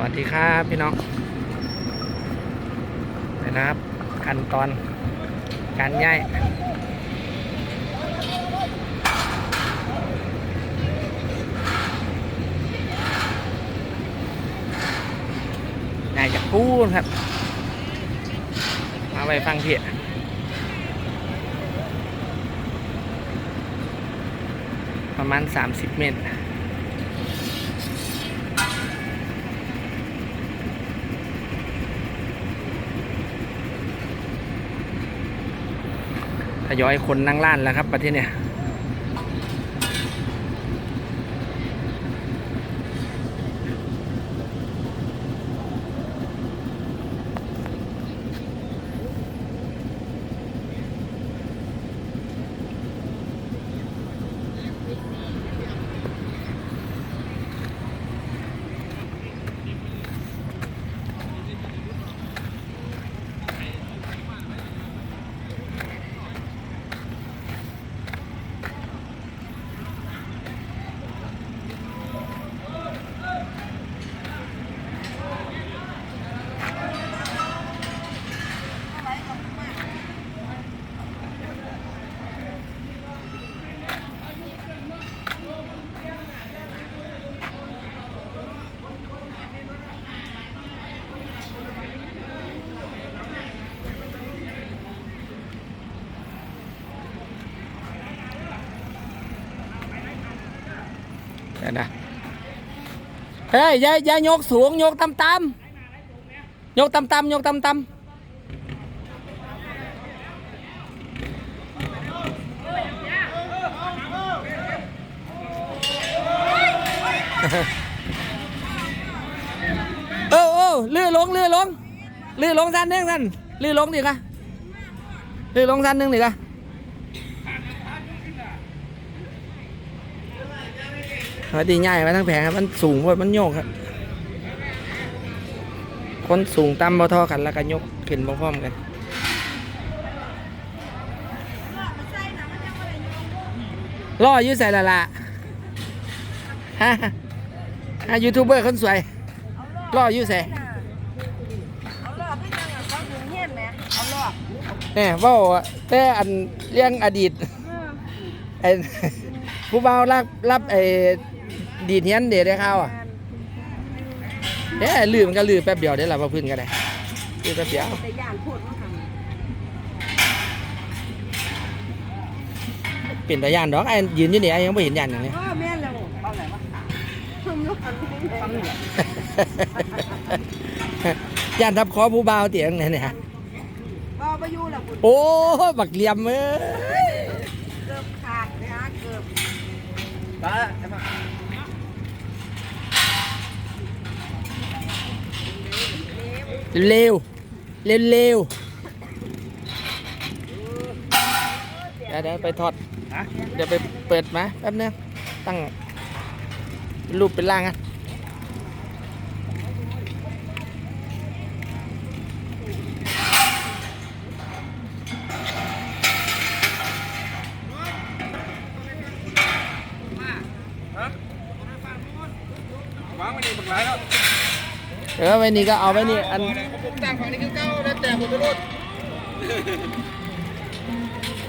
วัสดีครับพี่น้องนะครับขั้นตอนการย่ายย่ายจากปูนครับ มาไปฟังเพียประมาณ 30 เมตร ยอยคนนั่งล้านแล้วครับประเทศเนี่ย ดี๋ยวนะเฮ้ยยาอย่ายกสูงยกต่ำต่ำยกต่ำต่ำยกต่ำต่ำเออเออลื่นลงลื่นลงลื่นลงสั้นนึงสั้นลื่นลงดิกะลื่นลงสั้นนึงดิกะ มันดีง่ายมาทั้งแผงครับ มันสูงกว่ามันโยกครับ คนสูงต่ำบ่เท่อกันแล้วก็ยกขึ้นพร้อมๆกันล่ออยืดใส่ละละฮะฮะยูทูบเบอร์คนสวยล่ออยืดใส่เอารอบให้ยังอะเขาอยู่เงียบไหมเอารอบเนี่ยเว่าแต่อันเรื่องอดีตไอ้ผู้บ่าวรับรับไอ้ ดีดเฮียนเดี๋ยวได้ข้าวอะเด้ลืมมันก็ลืมแป๊บเดียวเดี๋ยวเรามาพึ่งกันเลยลืมแป๊บเดียวแต่ย่านพูดว่าทเปลี่ยนตาย่านดอกไอ้ยืนอยู่นี่ไอ้ยังไม่เห็นย่านอย่างนี้ำเออแม่นแล้วเอาไหนวะทำลูกฟังเนี่ยย่านทับคอผู้บ่าวเตียงเนี่ยเนี่ยบ่ไปอยู่แล้วคุณโอ้บักเหลี่ยมเอ้ยเกือบขาดนะฮะเกือบ เร็วเร็วเร็วเดี๋ยวเดี๋ยวไปถอดเดี๋ยวไปเปิดมาแป๊บนึงตั้งรูปเป็นร่างอะ วางไว้นี่บักหลายแล้ว เออไว้นี่ก็เอาไว้นี่อันผมตั้งฝั่งนี้คือเก้าแล้วแต่ผมไปรถ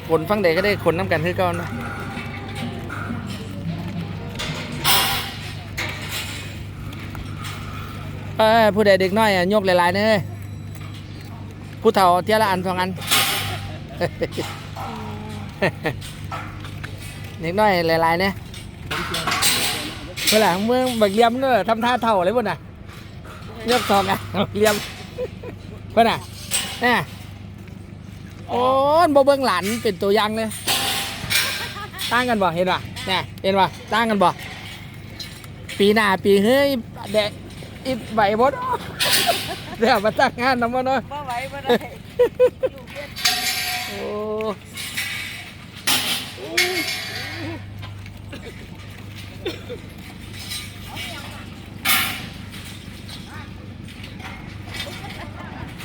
ขนฟังใดก็ได้ขนน้ำกันคือเก่านะเออผู้ใดเด็กน้อยอะยกหลายๆเนยผู้เฒ่าเที่ยละอันสองอันเด็กน้อยหลายๆเนี่ยเมื่อไหร่เมื่อบักเลียมเนอะทำท่าเท่าเลยพุ่นน่ะ ยกสองอะบักเลียมเพื่อนน่ะน่ะโอ้ยบ่เบิ่งหลานเป็นตัวอย่างเลยต่างกันบ่เห็นป่ะเนี่ยเห็นป่ะต่างกันบ่ปีหน้าปีเฮ้ยเด็กอีใบบดเดี๋ยวมาตั้งงานนำมาเนาะบ่ไหวบ่ได้อยู่เวียนโอ้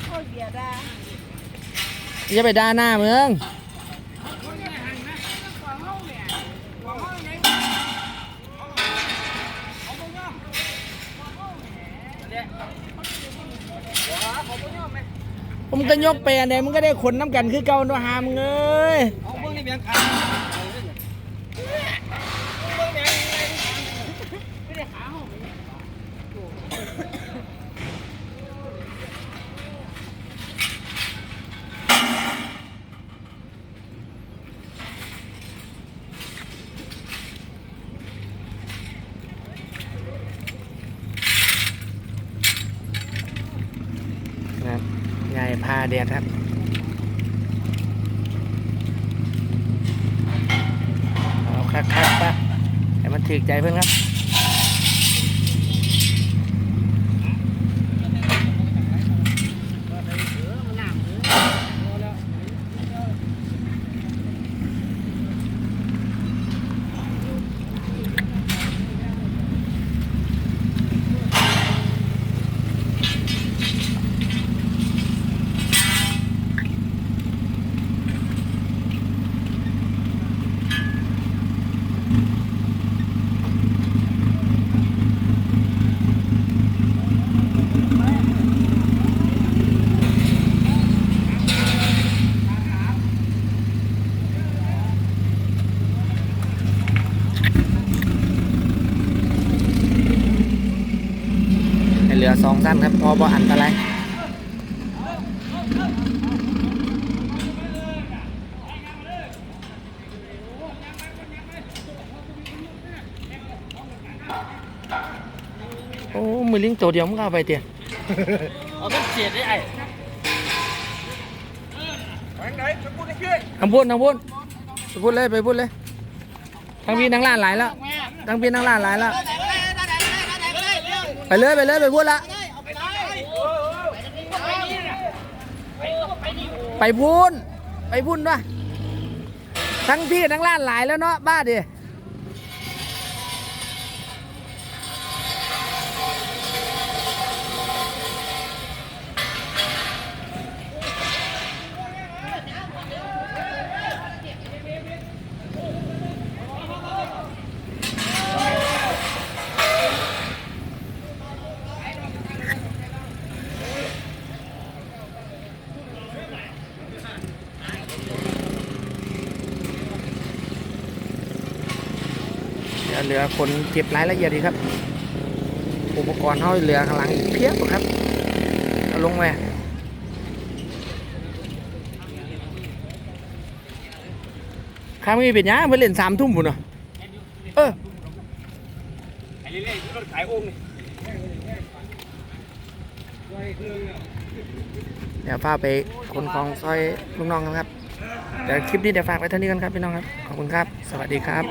โคตรเบียดอะ อย่าไปด่าหน้าเมืองผมก็ยกแปรเนี่ยมึงก็ได้ขนน้ำกันคือเก่าเนาะหามึงเอ้ยเอาเบื้องนี่เบียงขา นะครับยายพา แดดครับเอาคักคักๆปะให้มันถือใจเพื่อนครับ ให้เหลื อสองสั้นครับพอบ่อันตรายโอ้มือลิงตัวเดียวมึงก็เอาไปเตี๋ยเอาเป็นเศษได้ไอ้ไปไหนไปพูดให้ขึ้นทางพูดทางพูดไปพูดเลยไปพูดเลยทางพี่นั่งล่านหลายแล้วทางพี่นั่งล่านหลายแล้ว ไปเลยไปเลยไปพูดละ ไปพูนไปพูนวะทั้งพี่ทั้งล้านหลายแล้วเนาะบ้าดิ ดี๋ยวเหลือคนเก็บรายละเอียดดีครับ อุปกรณ์เขาเหลือข้างหลังอีกเพียบครับเอาลงมาข้ามีเป็นยังไปเล่นสามทุ่มบุญเนาะเออไอ้เรื่อยๆรถขายองค์นี่เดี๋ยวพาไปคนของซอยลูกน้องกันครับ เดี๋ยวคลิปนี้เดี๋ยวฝากไว้เท่านี้กันครับพี่น้องครับ ขอบคุณครับ สวัสดีครับ